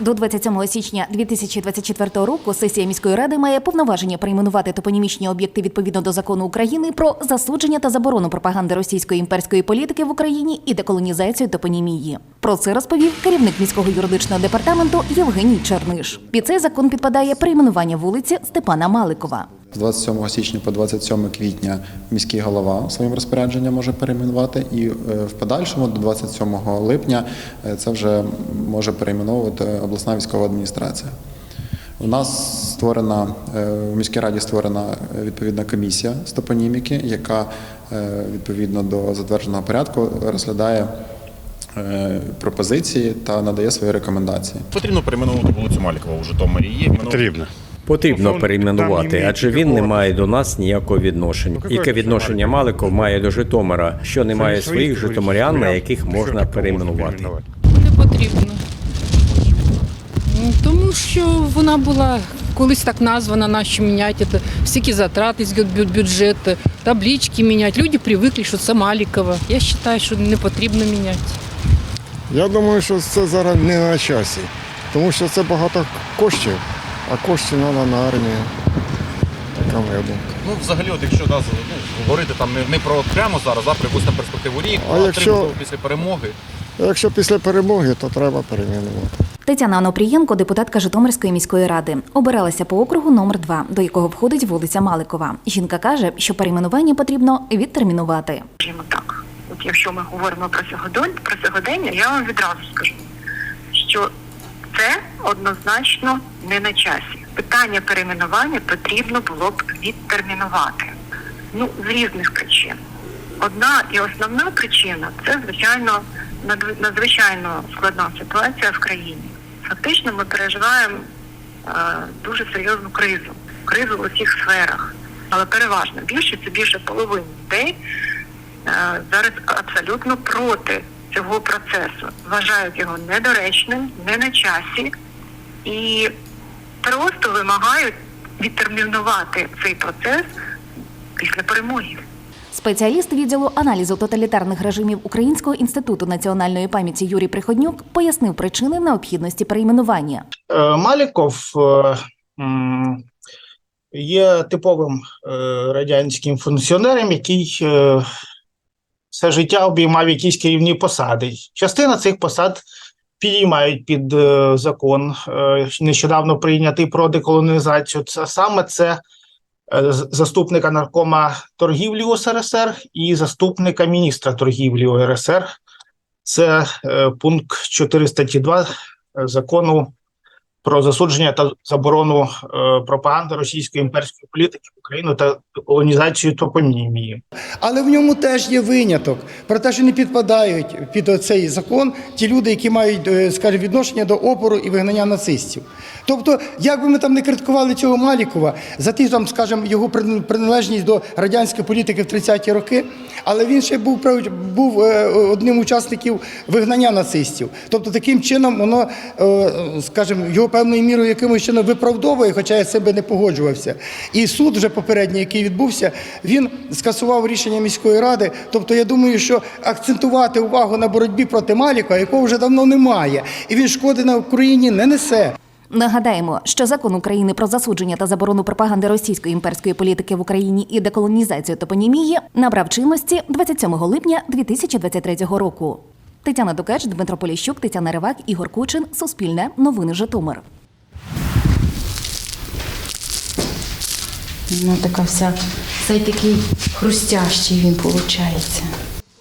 До 27 січня 2024 року сесія міської ради має повноваження перейменувати топонімічні об'єкти відповідно до закону України про засудження та заборону пропаганди російської імперської політики в Україні і деколонізацію топонімії. Про це розповів керівник міського юридичного департаменту Євгеній Черниш. Під цей закон підпадає перейменування вулиці Степана Маликова. З 27 січня по 27 квітня міський голова своїм розпорядженням може перейменувати, і е, в подальшому до 27 липня е, це вже може перейменовувати обласна військова адміністрація. У нас створена е, в міській раді створена відповідна комісія з топоніміки, яка відповідно до затвердженого порядку розглядає пропозиції та надає свої рекомендації. Потрібно перейменувати вулицю Малікова у Житомирі. Є Потрібно. Потрібно Ну, перейменувати, адже він не має до нас ніякого відношення. Ну, Яке відношення Маликов? Має до Житомира, що немає Своїх своїх житомирян, на яких можна перейменувати. Не потрібно. Ну, Тому що вона була колись так названа, нащо міняти це. Стільки затрат із бю- бюджету, таблички міняти. Люди привикли, що це Малікова. Я вважаю, що не потрібно міняти. Я думаю, що це зараз не на часі, тому що це багато коштів, а коштів треба на армію. Така моя думка. Ну, взагалі, от якщо да, з- ну, говорити там не, не про прямо зараз, а припустимо перспективу рік, А а якщо- після перемоги. А якщо після перемоги, то треба перейменувати. Тетяна Онопрієнко, депутатка Житомирської міської ради, обиралася по округу номер 2 до якого входить вулиця Маликова. Жінка каже, що перейменування потрібно відтермінувати. скажімо так. От якщо ми говоримо про сьогодень, про сьогодення, я вам відразу скажу, що це однозначно не на часі. Питання перейменування потрібно було б відтермінувати. Ну, з різних причин. Одна і основна причина це, звичайно, надзвичайно складна ситуація в країні. Фактично ми переживаємо е, дуже серйозну кризу, кризу в усіх сферах. Але переважно більше це більше половини людей е, зараз абсолютно проти цього процесу. Вважають його недоречним, не на часі і просто вимагають відтермінувати цей процес після перемоги. Спеціаліст відділу аналізу тоталітарних режимів Українського інституту національної пам'яті Юрій Приходнюк пояснив причини необхідності перейменування. Е, Маліков е, є типовим е, радянським функціонером, який все життя обіймав якісь керівні посади. Частина цих посад підіймають під е, закон, е, нещодавно прийнятий про деколонізацію. Це саме це е, заступника наркома торгівлі УСРСР і заступника міністра торгівлі УРСР. Це пункт 4 статті 2 закону про засудження та заборону е, пропаганди російської імперської політики в Україну та колонізацію топонімії. Але в ньому теж є виняток про те, що не підпадають під цей закон ті люди, які мають, е, скажімо, відношення до опору і вигнання нацистів. Тобто, як би ми там не критикували цього Малікова за ті, там, скажімо, його приналежність до радянської політики в 30-ті роки, але він ще був був е, одним учасників вигнання нацистів. Тобто, таким чином воно, скажімо, його певною мірою якимось чином виправдовує, хоча я з цим не погоджувався. І суд вже попередній, який відбувся, він скасував рішення міської ради. Тобто, я думаю, що акцентувати увагу на боротьбі проти Маліка, якого вже давно немає, і він шкоди на Україні не несе. Нагадаємо, що закон України про засудження та заборону пропаганди російської імперської політики в Україні і деколонізацію топонімії набрав чинності 27 липня 2023 року. Тетяна Дукач, Дмитро Поліщук, Тетяна Ривак, Ігор Кучин. Суспільне. Новини Житомир. Ну, така вся, цей такий хрустящий він виходить.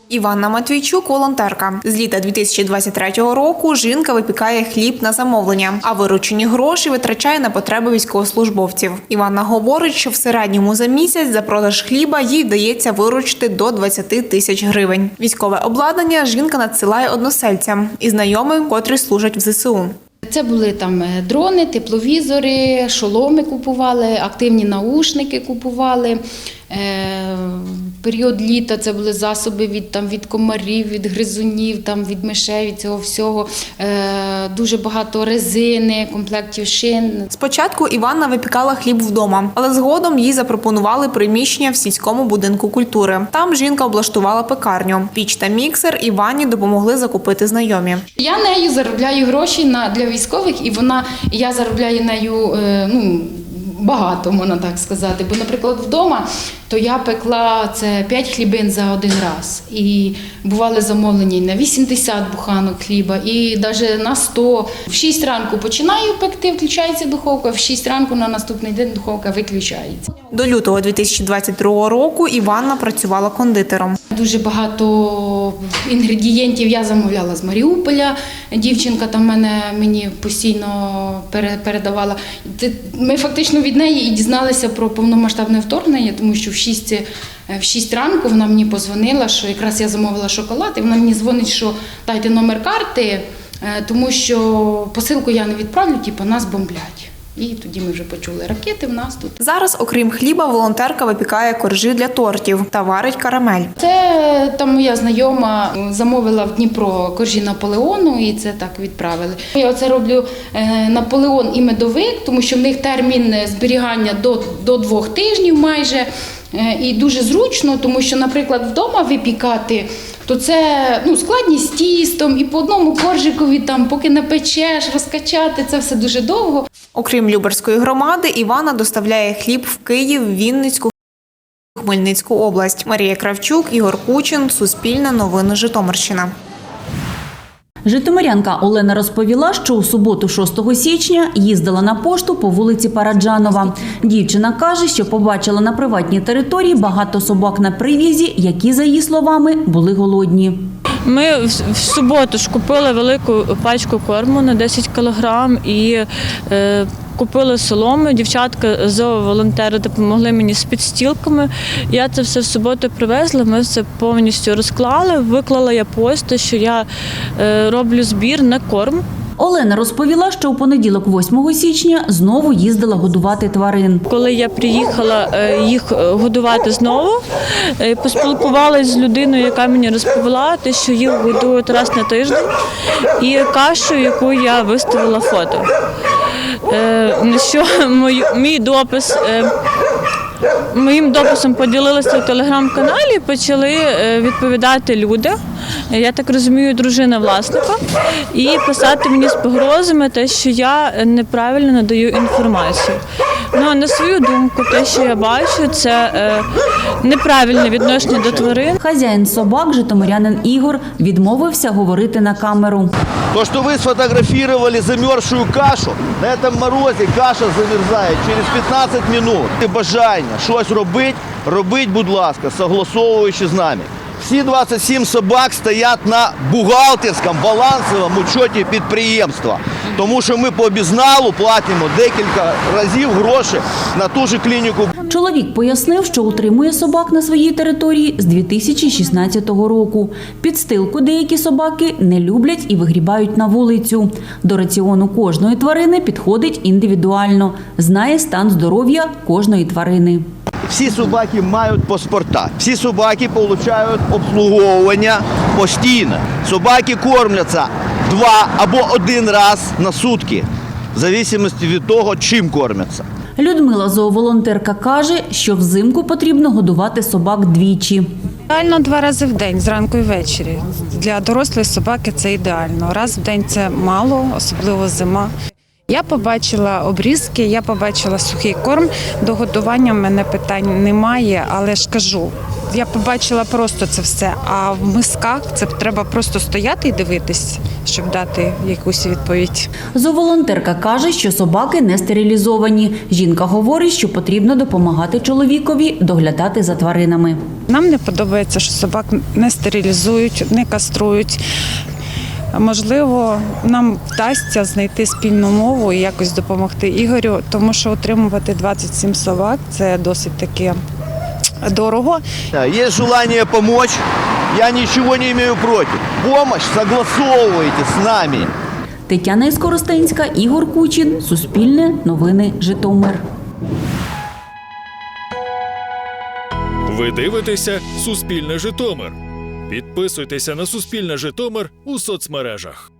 Іванна Матвійчук, волонтерка. З літа 2023 року жінка випікає хліб на замовлення, а виручені гроші витрачає на потреби військовослужбовців. Іванна говорить, що в середньому за місяць за продаж хліба їй вдається виручити до 20 тисяч гривень. Військове обладнання жінка надсилає односельцям і знайомим, котрі служать в ЗСУ. Це були там е, дрони, тепловізори, шоломи купували, активні наушники купували, Е, період літа це були засоби від, там, від комарів, від гризунів, там, від мишей, від цього всього. Е, дуже багато резини, комплектів шин. Спочатку Іванна випікала хліб вдома, але згодом їй запропонували приміщення в сільському будинку культури. Там жінка облаштувала пекарню. Піч та міксер Іванні допомогли закупити знайомі. Я нею заробляю гроші на, для військових, і вона, я заробляю нею е, ну, багато, можна так сказати. Бо, наприклад, вдома то я пекла це 5 хлібин за один раз. І бували замовлені на 80 буханок хліба, і навіть на 100. В 6 ранку починаю пекти, включається духовка, в 6 ранку на наступний день духовка виключається. До лютого 2022 року Іванна працювала кондитером. Дуже багато інгредієнтів я замовляла з Маріуполя. Дівчинка там мене мені постійно передавала. Ми фактично від неї і дізналися про повномасштабне вторгнення, тому що в 6, е, в 6 ранку вона мені позвонила, що якраз я замовила шоколад, і вона мені дзвонить, що дайте номер карти, е, тому що посилку я не відправлю, типу нас бомблять. І тоді ми вже почули ракети в нас тут. Зараз, окрім хліба, волонтерка випікає коржі для тортів та варить карамель. Це там моя знайома замовила в Дніпро коржі Наполеону і це так відправили. Я оце роблю е, Наполеон і медовик, тому що в них термін зберігання до, до двох тижнів майже. Е, І дуже зручно, тому що, наприклад, вдома випікати, то це ну, складність тістом, і по одному коржикові, там, поки напечеш, розкачати, це все дуже довго. Окрім Люберської громади, Івана доставляє хліб в Київ, Вінницьку, Хмельницьку область. Марія Кравчук, Ігор Кучин, Суспільне новини Житомирщина. Житомирянка Олена розповіла, що у суботу, 6 січня, їздила на пошту по вулиці Параджанова. Дівчина каже, що побачила на приватній території багато собак на прив'язі, які, за її словами, були голодні. Ми в, суботу ж купили велику пачку корму на 10 кілограм і е, купили солому. Дівчатка зооволонтери допомогли мені з підстілками. Я це все в суботу привезла. Ми все повністю розклали. Виклала я пост, що я е, роблю збір на корм. Олена розповіла, що у понеділок, 8 січня, знову їздила годувати тварин. Коли я приїхала е, їх е, годувати знову, е, поспілкувалася з людиною, яка мені розповіла, що їх годують раз на тиждень, і кашу, яку я виставила фото. Що мій допис. Моїм дописом поділилися в телеграм-каналі, почали відповідати люди. Я так розумію, дружина власника, і писати мені з погрозами те, що я неправильно надаю інформацію. Ну а на свою думку, те, що я бачу, це е, неправильне відношення до тварин. Хазяїн собак, житомирянин Ігор, відмовився говорити на камеру. То, что вы сфотографировали замерзшую кашу, на этом морозі каша замерзає через 15 минут. І бажання щось робити, робіть, будь ласка, согласовуючи з нами. Всі 27 собак стоять на бухгалтерському балансовому учеті підприємства. Тому що ми по обізналу платимо декілька разів гроші на ту ж клініку Чоловік пояснив, що утримує собак на своїй території з 2016 року. Підстилку деякі собаки не люблять і вигрібають на вулицю. До раціону кожної тварини підходить індивідуально, знає стан здоров'я кожної тварини. Всі собаки мають паспорта. Всі собаки отримують обслуговування постійно. Собаки кормляться два або один раз на сутки, в залежності від того, чим кормяться. Людмила зооволонтерка каже, що взимку потрібно годувати собак двічі. Ідеально два рази в день, зранку і ввечері. Для дорослої собаки це ідеально. Раз в день це мало, особливо зима. Я побачила обрізки, я побачила сухий корм. До годування в мене питань немає, але ж кажу, я побачила просто це все. А в мисках це треба просто стояти і дивитись, щоб дати якусь відповідь. Зооволонтерка каже, що собаки не стерилізовані. Жінка говорить, що потрібно допомагати чоловікові доглядати за тваринами. Нам не подобається, що собак не стерилізують, не каструють. Можливо, нам вдасться знайти спільну мову і якось допомогти Ігорю, тому що отримувати 27 собак це досить таки дорого. Есть желание помочь, я ничего не имею против. Помощь согласовывайте с нами. Тетяна Іскоростенська, Ігор Кучин, Суспільне, Новини, Житомир. Ви дивитеся Суспільне Житомир. Підписуйтеся на Суспільне Житомир у соцмережах.